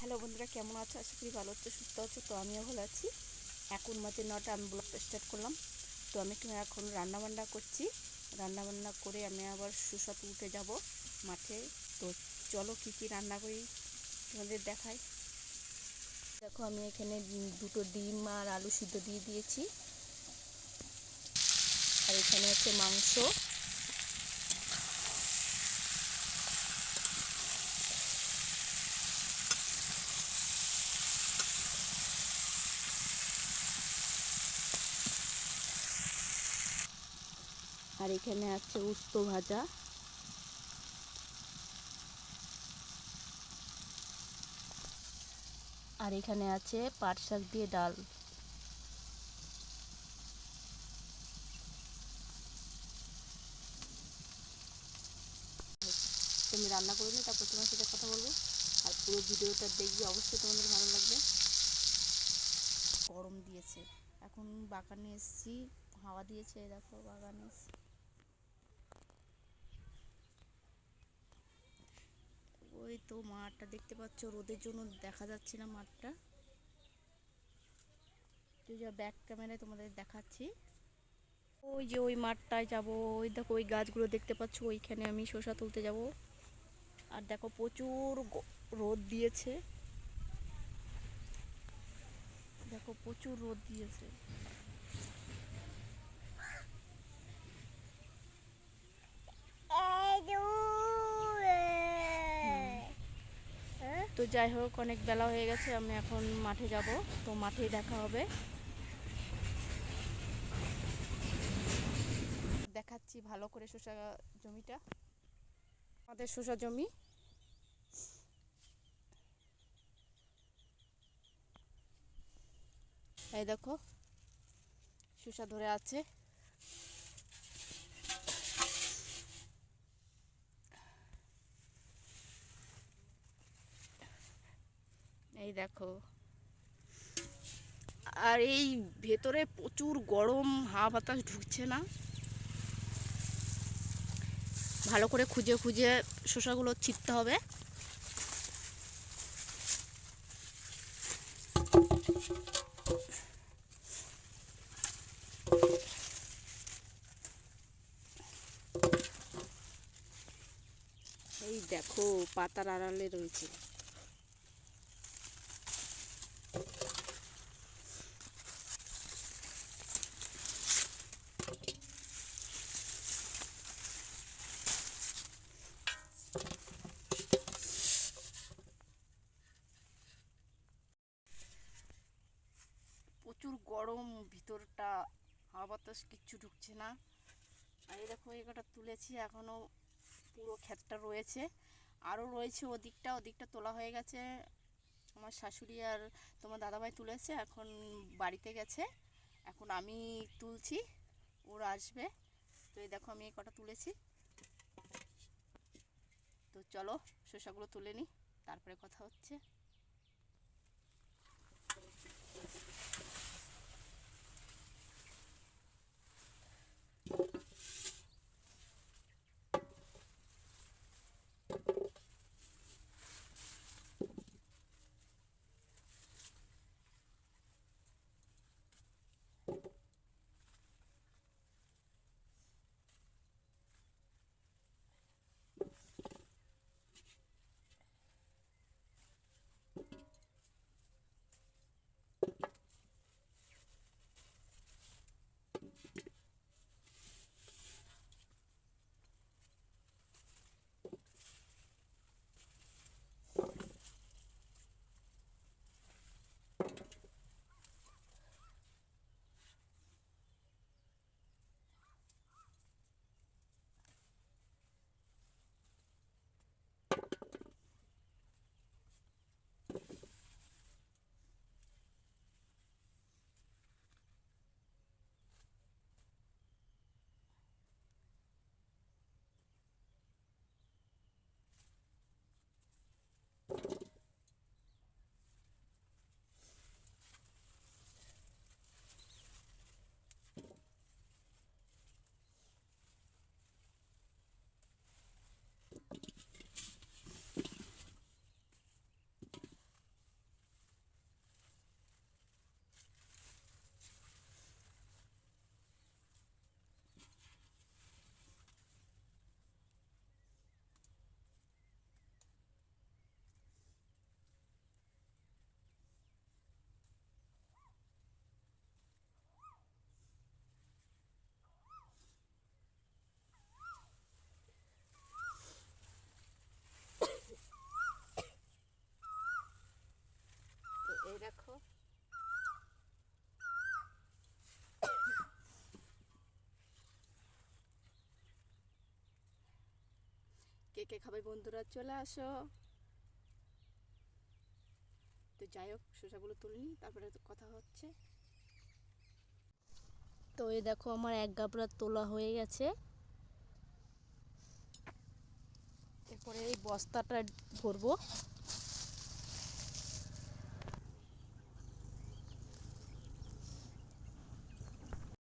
Hello বন্ধুরা, কেমন আছো? আশা করি ভালো হচ্ছে সুস্থ আছো, তো আমিও ভালো আছি। এখন মাঝে নটা, আমি ব্লগটা স্টার্ট করলাম। তো আমি এখন রান্নাবান্না করছি। রান্নাবান্না করে আমি আবার সুসাতে উঠে যাব মাঠে। তো চলো কী কী রান্না করি তোমাদের দেখাই। দেখো, আমি এখানে দুটো ডিম আর আলু সিদ্ধ দিয়ে দিয়েছি। আর এখানে হচ্ছে মাংস। আর এখানে আছে উস্ত ভাজা। আর এখানে আছে পাট শাক দিয়ে ডাল। তুমি রান্না করে তারপর তোমার সাথে কথা বলব। আর পুরো ভিডিওটা দেখবি, অবশ্যই তোমাদের ভালো লাগবে। গরম দিয়েছে। এখন বাগানে এসেছি, হাওয়া দিয়েছে, দেখো বাগানে এসেছি ওই তো মাঠটা দেখতে পাচ্ছ, রোদের জন্য দেখা যাচ্ছে না মাঠটা। ব্যাক ক্যামেরায় তোমাদের দেখাচ্ছি। ওই যে ওই মাঠটায় যাব, ওই দেখো ওই গাছগুলো দেখতে পাচ্ছ, ওইখানে আমি শসা তুলতে যাব। আর দেখো প্রচুর রোদ দিয়েছে। দেখো প্রচুর রোদ দিয়েছে। তো যাই হোক, অনেক বেলা হয়ে গেছে, আমি এখন মাঠে যাব। তো মাঠেই দেখা হবে। দেখাচ্ছি ভালো করে শসা জমিটা। আমাদের শসা জমি। এই দেখো, শসা ধরে আছে। দেখো। আর এই ভেতরে প্রচুর গরম, হাওয়া বাতাস ঢুকছে না। ভালো করে খুঁজে খুঁজে শসাগুলো ছিটতে হবে। এই দেখো, পাতার আড়ালে রয়েছে। প্রচুর গরম, ভিতরটা হাওয়া বাতাস, কিচ্ছু ঢুকছে না। আর এই দেখো এগাটা তুলেছি এখনও পুরো ক্ষেতটা রয়েছে। আরও রয়েছে ওদিকটা ওদিকটা তোলা হয়ে গেছে। আমার শাশুড়ি আর তোমার দাদাভাই তুলেছে, এখন বাড়িতে গেছে। এখন আমি তুলছি, ওরা আসবে। তো এই দেখো আমি এই কটা তুলেছি। তো চলো শসাগুলো তুলে নিই তারপরে কথা হচ্ছে। কে খাবে বন্ধুরা? চলে আসো। তো যাই হোক, শসাগুলো তুলিনি তারপরে কথা হচ্ছে। তো এই দেখো, আমার এক গাবড়া তোলা হয়ে গেছে। এরপরে এই বস্তাটা ভরবো।